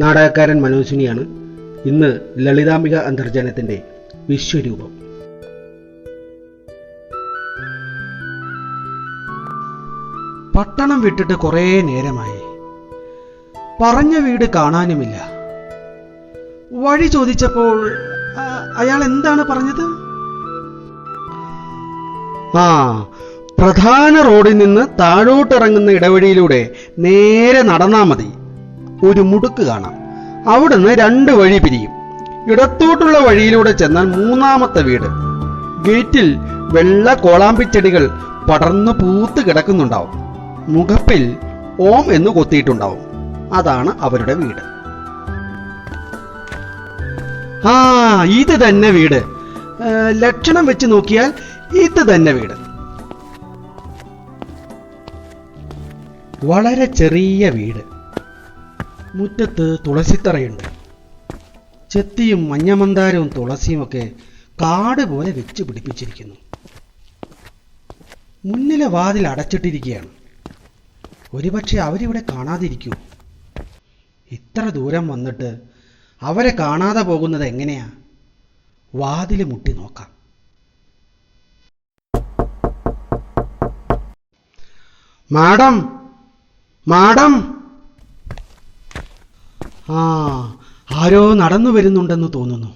നാടകക്കാരൻ മനോജിനിയാണ് ഇന്ന് ലളിതാംബിക അന്തർജനത്തിന്റെ വിശ്വരൂപം. പട്ടണം വിട്ടിട്ട് കുറേ നേരമായി. പറഞ്ഞ വീട് കാണാനുമില്ല. വഴി ചോദിച്ചപ്പോൾ അയാൾ എന്താണ് പറഞ്ഞത്? ആ പ്രധാന റോഡിൽ നിന്ന് താഴോട്ടിറങ്ങുന്ന ഇടവഴിയിലൂടെ നേരെ നടന്നാൽ മതി. ഒരു മുടുക്ക് കാണാം. അവിടുന്ന് രണ്ട് വഴി പിരിയും. ഇടത്തോട്ടുള്ള വഴിയിലൂടെ ചെന്നാൽ മൂന്നാമത്തെ വീട്. ഗേറ്റിൽ വെള്ള കോളാമ്പിച്ചെടികൾ പടർന്നു പൂത്ത് കിടക്കുന്നുണ്ടാവും. മുഖപ്പിൽ ഓം എന്ന് കൊത്തിയിട്ടുണ്ടാവും. അതാണ് അവരുടെ വീട്. ആ ഇത് തന്നെ വീട്. ലക്ഷണം വെച്ച് നോക്കിയാൽ ഇത് തന്നെ വീട്. വളരെ ചെറിയ വീട്. മുറ്റത്ത് തുളസിത്തറയുണ്ട്. ചെത്തിയും മഞ്ഞമന്താരവും തുളസിയും ഒക്കെ കാട് പോലെ വെച്ച് പിടിപ്പിച്ചിരിക്കുന്നു. മുന്നിലെ വാതിൽ അടച്ചിട്ടിരിക്കുകയാണ്. ഒരുപക്ഷെ അവരിവിടെ കാണാതിരിക്കൂ. ഇത്ര ദൂരം വന്നിട്ട് അവരെ കാണാതെ പോകുന്നത് എങ്ങനെയാ? വാതിൽ മുട്ടി നോക്കാം. Madam madam! ആ ആരോ നടന്നു വരുന്നുണ്ടെന്ന് തോന്നുന്നു.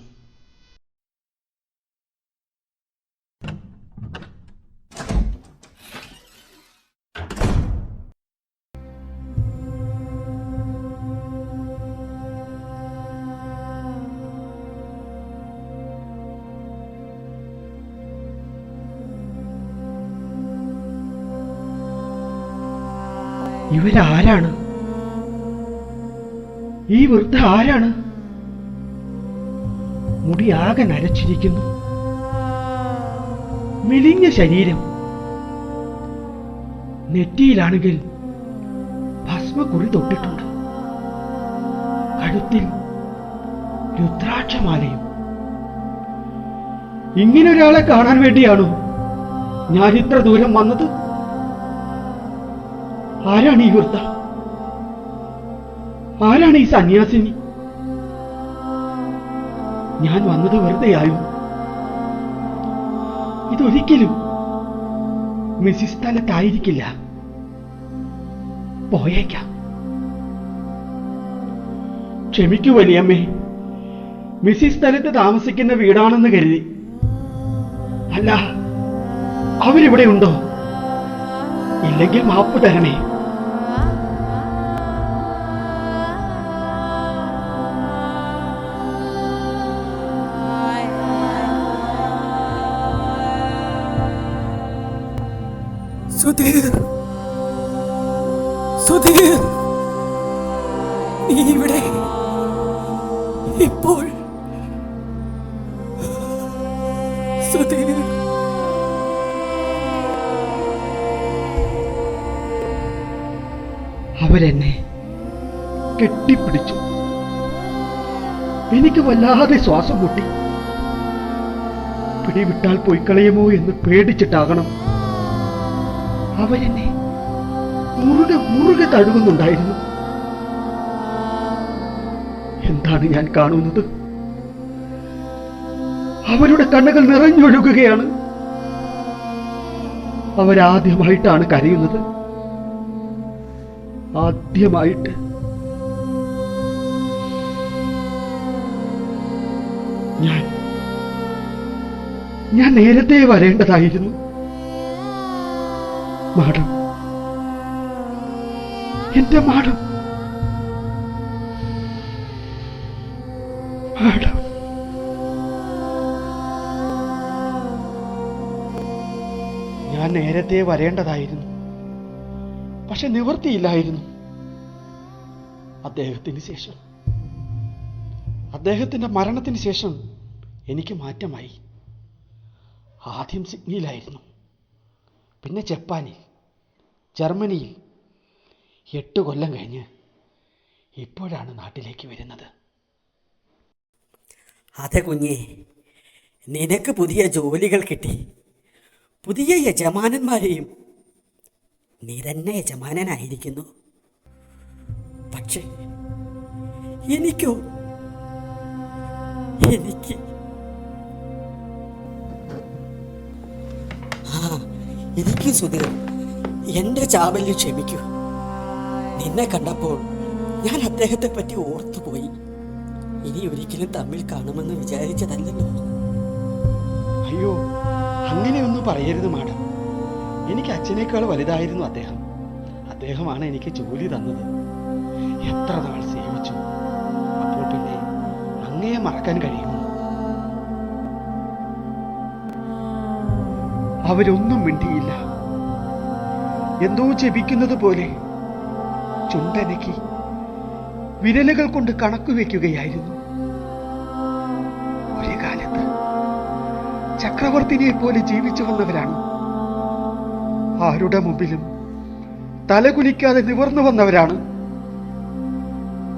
ഇവരാരാണ്? ഈ വൃദ്ധ ആരാണ്? മുടി ആകെ നരച്ചിരിക്കുന്നു. മെലിഞ്ഞ ശരീരം. നെറ്റിയിലാണെങ്കിൽ ഭസ്മക്കുറി തൊട്ടിട്ടുണ്ട്. കഴുത്തിൽ രുദ്രാക്ഷമാലയും. ഇങ്ങനെ ഒരാളെ കാണാൻ വേണ്ടിയാണോ ഞാൻ ഇത്ര ദൂരം വന്നത്? ആരാണ് ഈ വൃദ്ധ? ആരാണ് ഈ സന്യാസിനി? ഞാൻ വന്നത് വെറുതെയായോ? ഇതൊരിക്കലും മിസ്സിസ് സ്ഥലത്തായിരിക്കില്ല പോയേക്കാം. ക്ഷമിക്കൂ വലിയമ്മേ മിസ്സിസ് സ്ഥലത്ത് താമസിക്കുന്ന വീടാണെന്ന് കരുതി. അല്ല അവരിവിടെ ഉണ്ടോ? ഇല്ലെങ്കിൽ മാപ്പ് തരണേ. സുധീർ സുധീർ നീ ഇവിടെ. ഇപ്പോൾ. സുധീർ. അവരെന്നെ കെട്ടിപ്പിടിച്ചു. എനിക്ക് വല്ലാതെ ശ്വാസം മുട്ടി. പിടിവിട്ടാൽ പോയി കളയുമോ എന്ന് പേടിച്ചിട്ടാകണം. അവരെന്നെ മുറുകെ മുറുകെ തഴുകുന്നുണ്ടായിരുന്നു. എന്താണ് ഞാൻ കാണുന്നത്? അവരുടെ കണ്ണുകൾ നിറഞ്ഞൊഴുകുകയാണ്. അവരാദ്യമായിട്ടാണ് കരയുന്നത്. ആദ്യമായിട്ട്. ഞാൻ ഞാൻ നേരത്തെ വരേണ്ടതായിരുന്നു. മാഡം. എന്റെ മാഡം. മാഡം. ഞാൻ നേരത്തെ വരേണ്ടതായിരുന്നു. പക്ഷെ നിവൃത്തിയില്ലായിരുന്നു. അദ്ദേഹത്തിന് ശേഷം. അദ്ദേഹത്തിന്റെ മരണത്തിന് ശേഷം എനിക്ക് മാറ്റമായി. ആദ്യം സിഡ്നിയിലായിരുന്നു. പിന്നെ ജപ്പാനിൽ. ജർമ്മനിയിൽ എട്ട് കൊല്ലം കഴിഞ്ഞ് ഇപ്പോഴാണ് നാട്ടിലേക്ക് വരുന്നത്. അതെ കുഞ്ഞേ നിനക്ക് പുതിയ ജോലികൾ കിട്ടി. പുതിയ യജമാനന്മാരെയും നീ തന്നെ യജമാനനായിരിക്കുന്നു. പക്ഷേ എനിക്കോ? എനിക്ക്. ആ എനിക്ക് സുധീർ. എന്റെ ചാവല്യം ക്ഷമിക്കൂ. നിന്നെ കണ്ടപ്പോൾ ഞാൻ അദ്ദേഹത്തെ പറ്റി ഓർത്തുപോയി. ഇനി ഒരിക്കലും തമ്മിൽ കാണുമെന്ന് വിചാരിച്ചതല്ലല്ലോ. അയ്യോ അങ്ങനെയൊന്നും പറയരുത് മാഡം. എനിക്ക് അച്ഛനേക്കാൾ വലുതായിരുന്നു അദ്ദേഹം. അദ്ദേഹമാണ് എനിക്ക് ജോലി തന്നത്. എത്ര നാൾ സേവിച്ചു. അപ്പോൾ പിന്നെ അങ്ങയെ മറക്കാൻ കഴിയുമോ? അവരൊന്നും മിണ്ടിയില്ല. എന്തോ ജപിക്കുന്നത് പോലെ ചുണ്ടനക്കി വിരലുകൾ കൊണ്ട് കണക്കു വെക്കുകയായിരുന്നു. ഒരു കാലത്ത് ചക്രവർത്തിനെ പോലെ ജീവിച്ചു വന്നവരാണ്. ആരുടെ മുമ്പിലും തലകുലിക്കാതെ നിവർന്നു വന്നവരാണ്.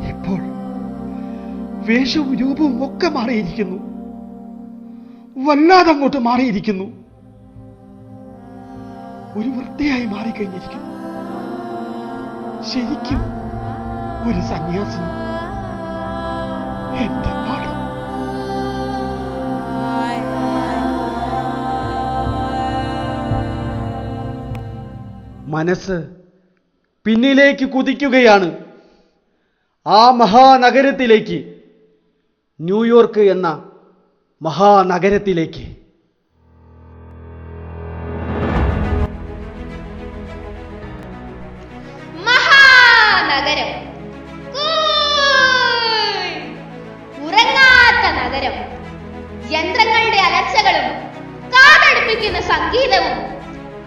ഇപ്പോൾ വേഷവും രൂപവും ഒക്കെ മാറിയിരിക്കുന്നു. വല്ലാതെ അങ്ങോട്ട് മാറിയിരിക്കുന്നു. ഒരു വൃത്തിയായി മാറിക്കഴിഞ്ഞിരിക്കുന്നു. ശരിക്കും ഒരു സന്യാസി. എന്റെ പാടും. മനസ്സ് പിന്നിലേക്ക് കുതിക്കുകയാണ്. ആ മഹാനഗരത്തിലേക്ക് ന്യൂയോർക്ക് എന്ന മഹാനഗരത്തിലേക്ക്. യന്ത്രങ്ങളുടെ അലർച്ചകളും കാതടുപ്പിക്കുന്ന സംഗീതവും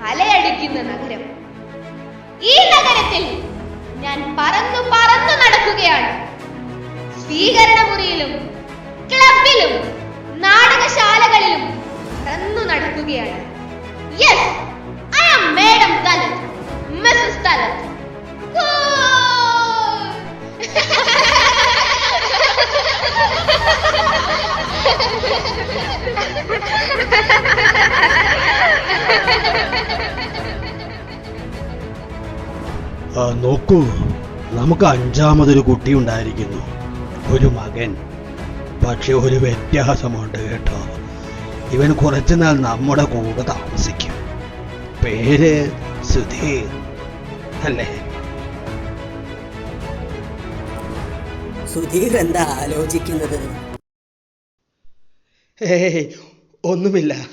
അലയടിക്കുന്ന നഗരം. ഈ നഗരത്തിൽ ഞാൻ പറന്നു പറന്നു നടക്കുകയാണ്. സ്വീകരണ മുറിയിലും ക്ലബിലും നാടകശാലകളിലും പറന്നു നടക്കുകയാണ്. Yes I am madam Talat Mrs Talat നോക്കൂ. നമുക്ക് അഞ്ചാമതൊരു കുട്ടി ഉണ്ടായിരിക്കുന്നു. ഒരു മകൻ. പക്ഷെ ഒരു വ്യത്യാസമുണ്ട് കേട്ടോ. ഇവൻ കുറച്ചുനാൾ നമ്മുടെ കൂടെ താമസിക്കും. പേര് സുധീർ. അല്ലേ? സുധീർ എന്താ ആലോചിക്കുന്നത്? ഏയ് ഒന്നുമില്ല.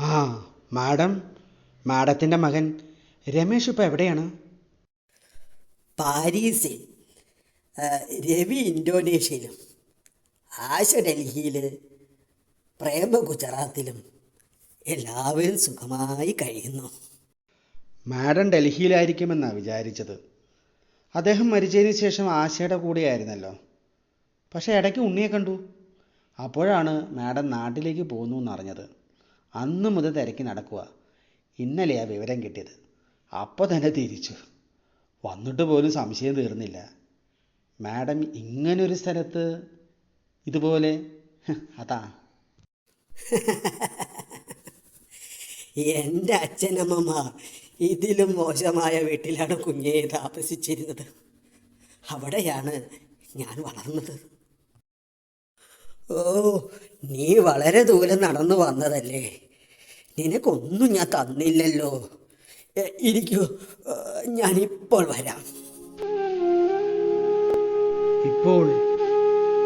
ആ മാഡം മാഡത്തിന്റെ മകൻ രമേഷ് ഇപ്പം എവിടെയാണ്? പാരീസിൽ. രവി ഇന്തോനേഷ്യയിലും ആശ ഡൽഹിയിൽ പ്രേമ ഗുജറാത്തിലും എല്ലാവരും സുഖമായി കഴിയുന്നു. മാഡം ഡൽഹിയിലായിരിക്കുമെന്നാണ് വിചാരിച്ചത്. അദ്ദേഹം മരിച്ചതിന് ശേഷം ആശയുടെ കൂടെയായിരുന്നല്ലോ. പക്ഷേ ഇടയ്ക്ക് ഉണ്ണിയെ കണ്ടു. അപ്പോഴാണ് മാഡം നാട്ടിലേക്ക് പോകുന്നു എന്നറിഞ്ഞത് അന്ന് മുതൽ തിരക്കി നടക്കുക ഇന്നലെയാണ് വിവരം കിട്ടിയത്. അപ്പോൾ തന്നെ തിരിച്ചു. വന്നിട്ട് പോലും സംശയം തീർന്നില്ല. മാഡം ഇങ്ങനൊരു സ്ഥലത്ത് ഇതുപോലെ? അതാ. എന്റെ അച്ഛനമ്മമാർ ഇതിലും മോശമായ വീട്ടിലാണ് കുഞ്ഞെ താമസിച്ചിരുന്നത്. അവിടെയാണ് ഞാൻ വളർന്നത്. ഓ നീ വളരെ ദൂരം നടന്നു വന്നതല്ലേ. നിനക്കൊന്നും ഞാൻ തന്നില്ലല്ലോ. ഇരിക്കൂ. ഞാനിപ്പോൾ വരാം. ഇപ്പോൾ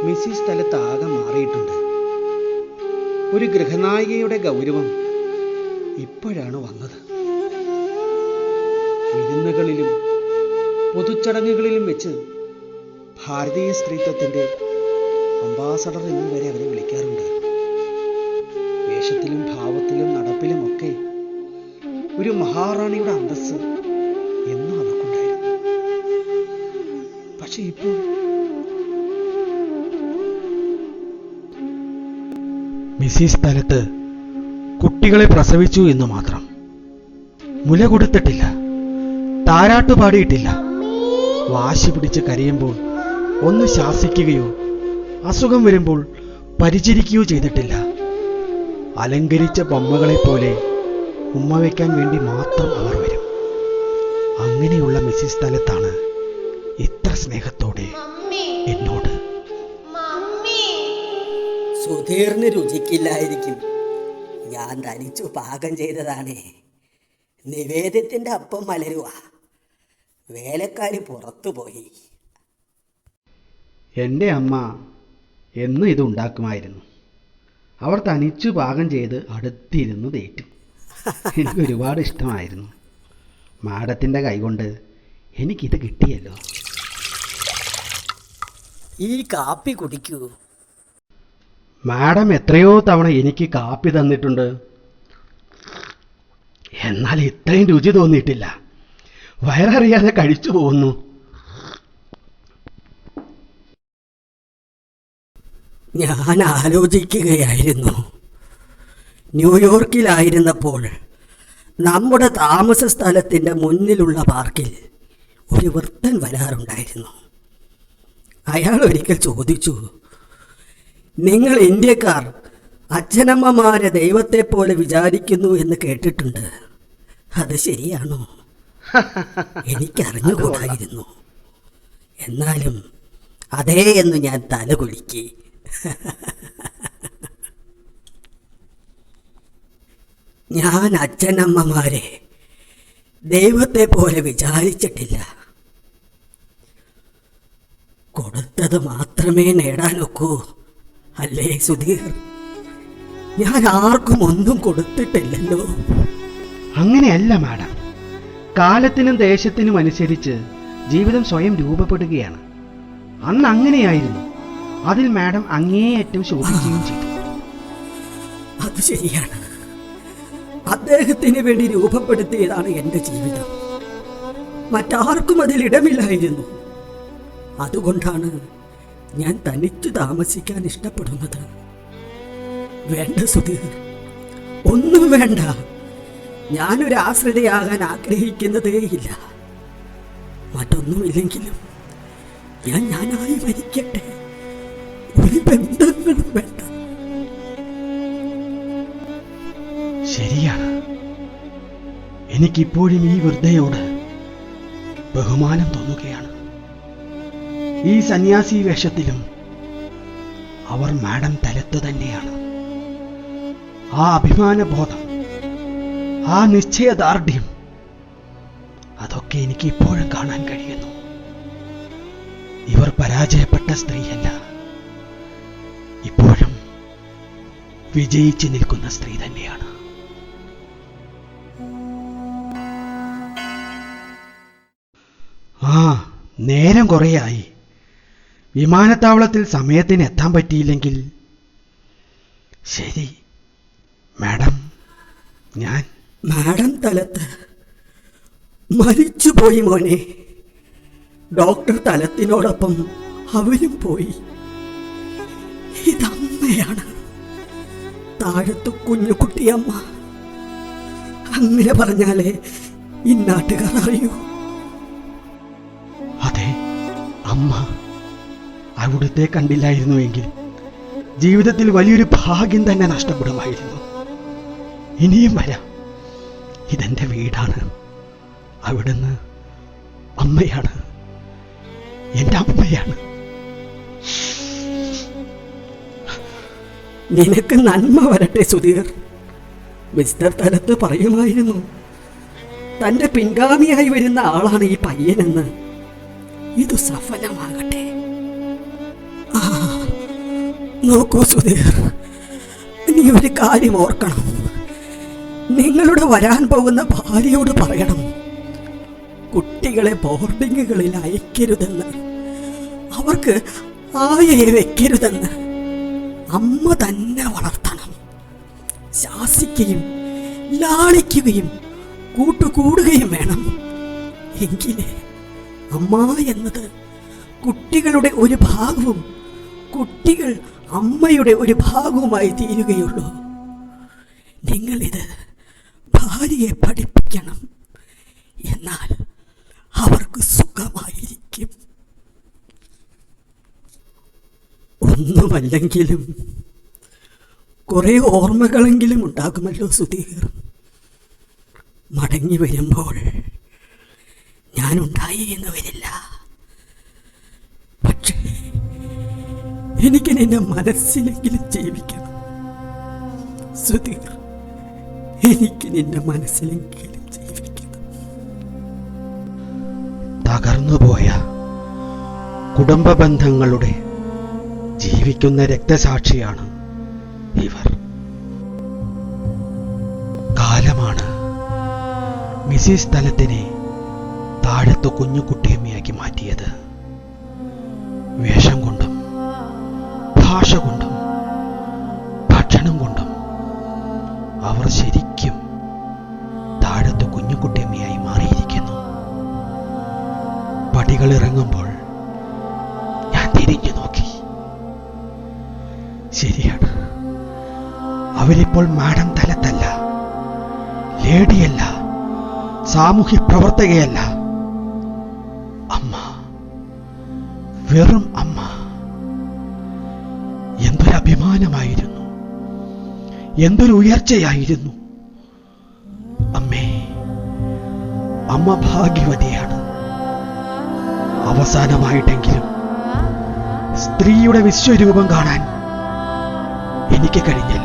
മിസ്സി സ്ഥലത്ത് ആകെ മാറിയിട്ടുണ്ട്. ഒരു ഗൃഹനായികയുടെ ഗൗരവം ഇപ്പോഴാണ് വന്നത്. വിരുന്നുകളിലും പൊതുച്ചടങ്ങുകളിലും വെച്ച് ഭാരതീയ സ്ത്രീത്വത്തിന്റെ അംബാസഡർ എന്ന് വരെ അവരെ വിളിക്കാറുണ്ട്. വേഷത്തിലും ഭാവത്തിലും നടപ്പിലും ഒക്കെ ഒരു മഹാറാണിയുടെ അന്തസ്സ് എന്നും അവർക്കുണ്ടായിരുന്നു പക്ഷെ ഇപ്പോൾ മിസ്സി സ്ഥലത്ത് കുട്ടികളെ പ്രസവിച്ചു എന്ന് മാത്രം. മുല കൊടുത്തിട്ടില്ല. താരാട്ട് പാടിയിട്ടില്ല വാശി പിടിച്ച് കരയുമ്പോൾ ഒന്ന് ശാസിക്കുകയോ അസുഖം വരുമ്പോൾ പരിചരിക്കുകയോ ചെയ്തിട്ടില്ല. അലങ്കരിച്ച ബൊമ്മകളെപ്പോലെ ഉമ്മ വയ്ക്കാൻ വേണ്ടി മാത്രം അവർ വരും. അങ്ങനെയുള്ള മിസ്സിസ് സ്ഥലത്താണ് ഇത്ര സ്നേഹത്തോടെ എന്നോട്. സുധീറിന് രുചിക്കില്ലായിരിക്കും. ഞാൻ തനിച്ചു പാകം ചെയ്തതാണ്. നിവേദ്യത്തിന്റെ അപ്പം മലരുക. വേലക്കാരി പുറത്തുപോയി. എന്റെ അമ്മ എന്നും ഇത് ഉണ്ടാക്കുമായിരുന്നു. അവർ തനിച്ചു പാകം ചെയ്ത് അടുത്തിരുന്ന് തേറ്റും. എനിക്ക് ഒരുപാട് ഇഷ്ടമായിരുന്നു. മാഡത്തിന്റെ കൈകൊണ്ട് എനിക്കിത് കിട്ടിയല്ലോ. ഈ കാപ്പി കുടിക്കൂ. മാഡം എത്രയോ തവണ എനിക്ക് കാപ്പി തന്നിട്ടുണ്ട്. എന്നാൽ ഇത്രയും രുചി തോന്നിയിട്ടില്ല. വയററിയാതെ കഴിച്ചു പോകുന്നു. ഞാൻ ആലോചിക്കുകയായിരുന്നു ന്യൂയോർക്കിലായിരുന്നപ്പോൾ നമ്മുടെ താമസ സ്ഥലത്തിന്റെ മുന്നിലുള്ള പാർക്കിൽ ഒരു വൃത്തൻ വരാറുണ്ടായിരുന്നു. അയാൾ ഒരിക്കൽ ചോദിച്ചു നിങ്ങൾ ഇന്ത്യക്കാർ അച്ഛനമ്മമാരെ ദൈവത്തെപ്പോലെ വിചാരിക്കുന്നു എന്ന് കേട്ടിട്ടുണ്ട്. അത് ശരിയാണോ? എനിക്കറിഞ്ഞുകൂടായിരുന്നു. എന്നാലും അതേ എന്ന് ഞാൻ തലകുലുക്കി ഞാൻ അച്ഛനമ്മമാരെ ദൈവത്തെ പോലെ വിചാരിച്ചിട്ടില്ല. കൊടുത്തത് മാത്രമേ നേടാനൊക്കൂ. അല്ലേ സുധീർ? ഞാൻ ആർക്കും ഒന്നും കൊടുത്തിട്ടില്ലല്ലോ. അങ്ങനെയല്ല മാഡം. കാലത്തിനും ദേശത്തിനും അനുസരിച്ച് ജീവിതം സ്വയം രൂപപ്പെടുകയാണ്. അന്ന് അങ്ങനെയായിരുന്നു. അതിൽ മാഡം അങ്ങേയറ്റം ശോഭിക്കുകയും ചെയ്തു. അത് ശരിയാണ്. അദ്ദേഹത്തിന് വേണ്ടി രൂപപ്പെടുത്തിയതാണ് എന്റെ ജീവിതം. മറ്റാർക്കും അതിൽ ഇടമില്ലായിരുന്നു. അതുകൊണ്ടാണ് ഞാൻ തനിച്ചു താമസിക്കാൻ ഇഷ്ടപ്പെടുന്നത്. വേണ്ട സുധീർ. ഒന്നും വേണ്ട. ഞാനൊരു ആശ്രിതയാകാൻ ആഗ്രഹിക്കുന്നതേയില്ല മറ്റൊന്നുമില്ലെങ്കിലും ഞാൻ ഞാനായി മരിക്കട്ടെ. ബന്ധങ്ങളും വേണ്ട ശരിയാണ്. എനിക്കിപ്പോഴും ഈ വൃദ്ധയോട് ബഹുമാനം തോന്നുകയാണ്. ഈ സന്യാസി വേഷത്തിലും അവർ മാഡം തലത്തു തന്നെയാണ്. ആ അഭിമാനബോധം ആ നിശ്ചയദാർഢ്യം അതൊക്കെ എനിക്ക് ഇപ്പോഴും കാണാൻ കഴിയുന്നു. ഇവർ പരാജയപ്പെട്ട സ്ത്രീയല്ല. വിജയിച്ചു നിൽക്കുന്ന സ്ത്രീ തന്നെയാണ്. ആ നേരം കുറേയായി. വിമാനത്താവളത്തിൽ സമയത്തിന് എത്താൻ പറ്റിയില്ലെങ്കിൽ. ശരി മാഡം ഞാൻ. മാഡം തലത്ത്. മരിച്ചുപോയി മോനെ. ഡോക്ടർ തലത്തിനോടൊപ്പം അവരും പോയി. ഇതമ്മയാണ്. താഴത്ത് കുഞ്ഞുകുട്ടിയമ്മ അങ്ങനെ പറഞ്ഞാലേ ഇന്നാട്ടുകാർ നാട്ടുകാർ അറിയൂ. അതെ അമ്മ. അവിടുത്തെ കണ്ടില്ലായിരുന്നുവെങ്കിൽ ജീവിതത്തിൽ വലിയൊരു ഭാഗ്യം തന്നെ നഷ്ടപ്പെടുമായിരുന്നു. ഇനിയും വരാം. ഇതെന്റെ വീടാണ്. അവിടുന്ന് അമ്മയാണ്. എന്റെ അമ്മയാണ്. നിനക്ക് നന്മ വരട്ടെ സുധീർ. മിസ്റ്റർ തലത്ത് പറയുമായിരുന്നു തന്റെ പിൻഗാമിയായി വരുന്ന ആളാണ് ഈ പയ്യനെന്ന്. ഇത് സഫലമാകട്ടെ. നോക്കൂ സുധീർ. നീ ഒരു കാര്യം ഓർക്കണം. നിങ്ങളുടെ വരാൻ പോകുന്ന ഭാര്യയോട് പറയണം. കുട്ടികളെ ബോർഡിങ്ങുകളിൽ അയക്കരുതെന്ന്. അവർക്ക് ആയയെ വെക്കരുതെന്ന്. അമ്മ തന്നെ വളർത്തണം. ശാസിക്കുകയും ലാളിക്കുകയും കൂട്ടുകൂടുകയും വേണം. എങ്കിലേ അമ്മ എന്നത് കുട്ടികളുടെ ഒരു ഭാഗവും കുട്ടികൾ അമ്മയുടെ ഒരു ഭാഗവുമായി തീരുകയുള്ളൂ. നിങ്ങളിത് ഭാര്യയെ പഠിപ്പിക്കണം. എന്നാൽ അവർക്ക് സുഖമായിരിക്കും ഒന്നുമല്ലെങ്കിലും കുറെ ഓർമ്മകളെങ്കിലും ഉണ്ടാകുമല്ലോ സുധീർ. മടങ്ങി വരുമ്പോൾ ഞാനുണ്ടായി എന്ന് വരില്ല പക്ഷേ എനിക്ക് നിന്റെ മനസ്സിലെങ്കിലും ജീവിക്കണം. സുധീർ എനിക്ക് നിന്റെ മനസ്സിലെങ്കിലും ജീവിക്കണം. തകർന്നുപോയ കുടുംബ ബന്ധങ്ങളുടെ ജീവിക്കുന്ന രക്തസാക്ഷിയാണ് ഇവർ. കാലമാണ്. മിസിസ് സ്ഥലത്തിനെ താഴത്ത് കുഞ്ഞുകുട്ടിയമ്മയാക്കി മാറ്റിയത്. വേഷം കൊണ്ടും ഭാഷ കൊണ്ടും ഭക്ഷണം കൊണ്ടും അവർ ശരിക്കും താഴത്ത് കുഞ്ഞുകുട്ടിയമ്മയായി മാറിയിരിക്കുന്നു. പടികൾ ഇറങ്ങുമ്പോൾ അവരിപ്പോൾ മാഡം തലത്തല്ല. ലേഡിയല്ല. സാമൂഹ്യ പ്രവർത്തകയല്ല. അമ്മ. വെറും അമ്മ. എന്തൊരു അഭിമാനമായിരുന്നു. എന്തൊരു ഉയർച്ചയായിരുന്നു. അമ്മേ അമ്മ ഭാഗ്യവതിയാണ്. അവസാനമായിട്ടെങ്കിലും സ്ത്രീയുടെ വിശ്വരൂപം കാണാൻ എനിക്ക് കഴിഞ്ഞല്ലോ.